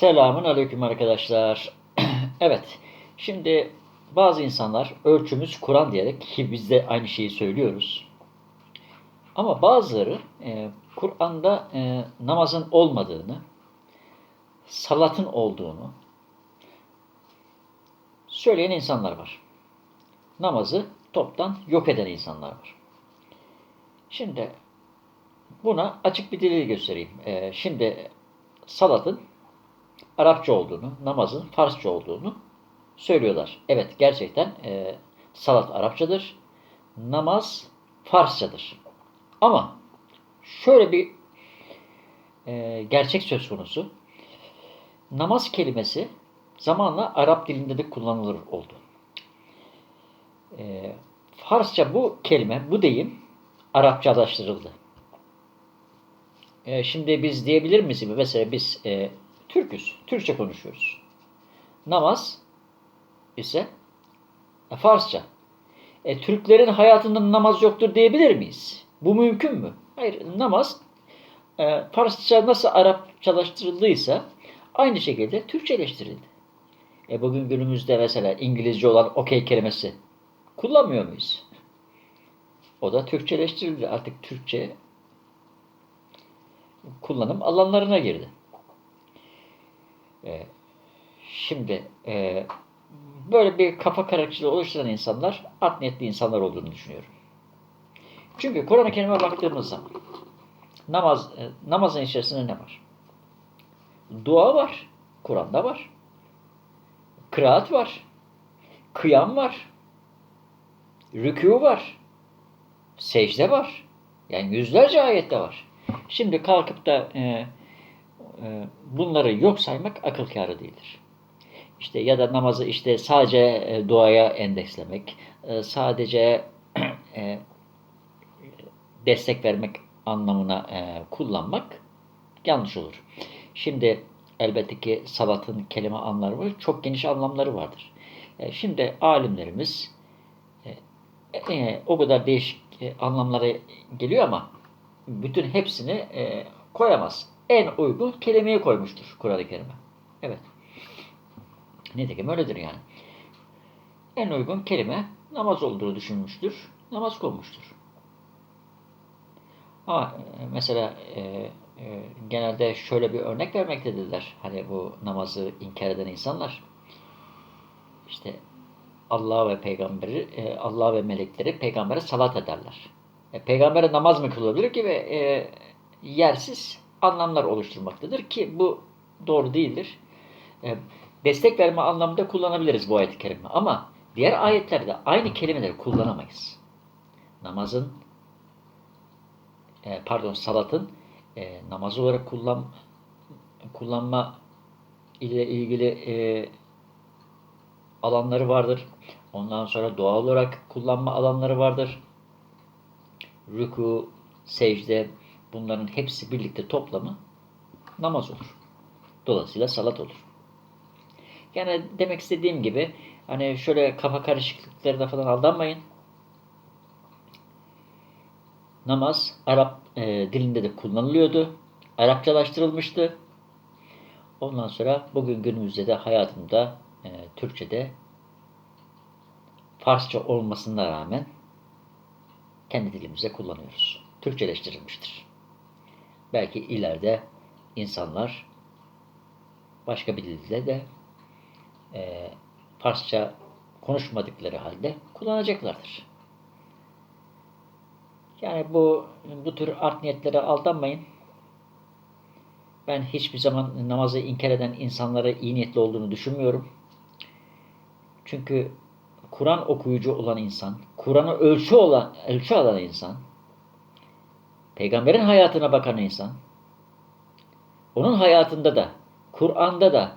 Selamun aleyküm arkadaşlar. evet, şimdi bazı insanlar ölçümüz Kur'an diyerek ki biz de aynı şeyi söylüyoruz. Ama bazıları e, Kur'an'da e, namazın olmadığını, salatın olduğunu söyleyen insanlar var. Namazı toptan yok eden insanlar var. Şimdi buna açık bir delil göstereyim. E, şimdi salatın Arapça olduğunu, namazın Farsça olduğunu söylüyorlar. Evet gerçekten e, salat Arapçadır, namaz Farsçadır. Ama şöyle bir e, gerçek söz konusu. Namaz kelimesi zamanla Arap dilinde de kullanılır oldu. E, Farsça bu kelime, bu deyim Arapçalaştırıldı. E, şimdi biz diyebilir miyiz? Mesela biz e, Türküz, Türkçe konuşuyoruz. Namaz ise e, Farsça. E, Türklerin hayatında namaz yoktur diyebilir miyiz? Bu mümkün mü? Hayır, namaz e, Farsça nasıl Arapçalaştırıldıysa aynı şekilde Türkçeleştirildi. E, bugün günümüzde mesela İngilizce olan okey kelimesi kullanmıyor muyuz? O da Türkçeleştirildi. Artık Türkçe kullanım alanlarına girdi. E, şimdi e, böyle bir kafa karışıklığı oluşturan insanlar art niyetli insanlar olduğunu düşünüyorum. Çünkü Kur'an-ı Kerim'e baktığımız zaman namaz, e, namazın içerisinde ne var? Dua var. Kur'an'da var. Kıraat var. Kıyam var. Rükû var. Secde var. Yani yüzlerce ayette var. Şimdi kalkıp da e, bunları yok saymak akıl kârı değildir. İşte ya da namazı işte sadece e, duaya endekslemek, e, sadece e, destek vermek anlamına e, kullanmak yanlış olur. Şimdi elbette ki salatın kelime anlamları var, çok geniş anlamları vardır. E, şimdi alimlerimiz e, e, o kadar değişik e, anlamlara geliyor ama bütün hepsini e, koyamaz. En uygun kelimeyi koymuştur Kur'an-ı Kerim'e. Evet. Nitekim öyledir yani. En uygun kelime namaz olduğunu düşünmüştür. Namaz konmuştur. Ama e, mesela e, e, genelde şöyle bir örnek vermektedirler. Hani bu namazı inkar eden insanlar. İşte Allah ve peygamberi, e, Allah ve melekleri peygambere salat ederler. E, peygambere namaz mı kılabilir ki ve e, yersiz anlamlar oluşturmaktadır ki bu doğru değildir. E, destek verme anlamında kullanabiliriz bu ayet-i kerime ama diğer ayetlerde aynı kelimeleri kullanamayız. Namazın e, pardon salatın e, namaz olarak kullan kullanma ile ilgili e, alanları vardır. Ondan sonra doğal olarak kullanma alanları vardır. Rüku, secde bunların hepsi birlikte toplamı namaz olur. Dolayısıyla salat olur. Yani demek istediğim gibi hani şöyle kafa karışıklıklarına falan aldanmayın. Namaz Arap e, dilinde de kullanılıyordu. Arapçalaştırılmıştı. Ondan sonra bugün günümüzde de hayatımda e, Türkçe'de Farsça olmasına rağmen kendi dilimizde kullanıyoruz. Türkçeleştirilmiştir. Belki ileride insanlar başka bir dilde de e, Farsça konuşmadıkları halde kullanacaklardır. Yani bu bu tür art niyetlere aldanmayın. Ben hiçbir zaman namazı inkar eden insanlara iyi niyetli olduğunu düşünmüyorum. Çünkü Kur'an okuyucu olan insan, Kur'an'ı ölçü olan ölçü alan insan, peygamberin hayatına bakan insan, onun hayatında da, Kur'an'da da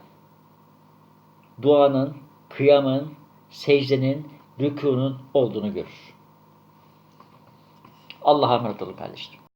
duanın, kıyamın, secdenin, rükunun olduğunu görür. Allah'a emanet olun kardeşlerim.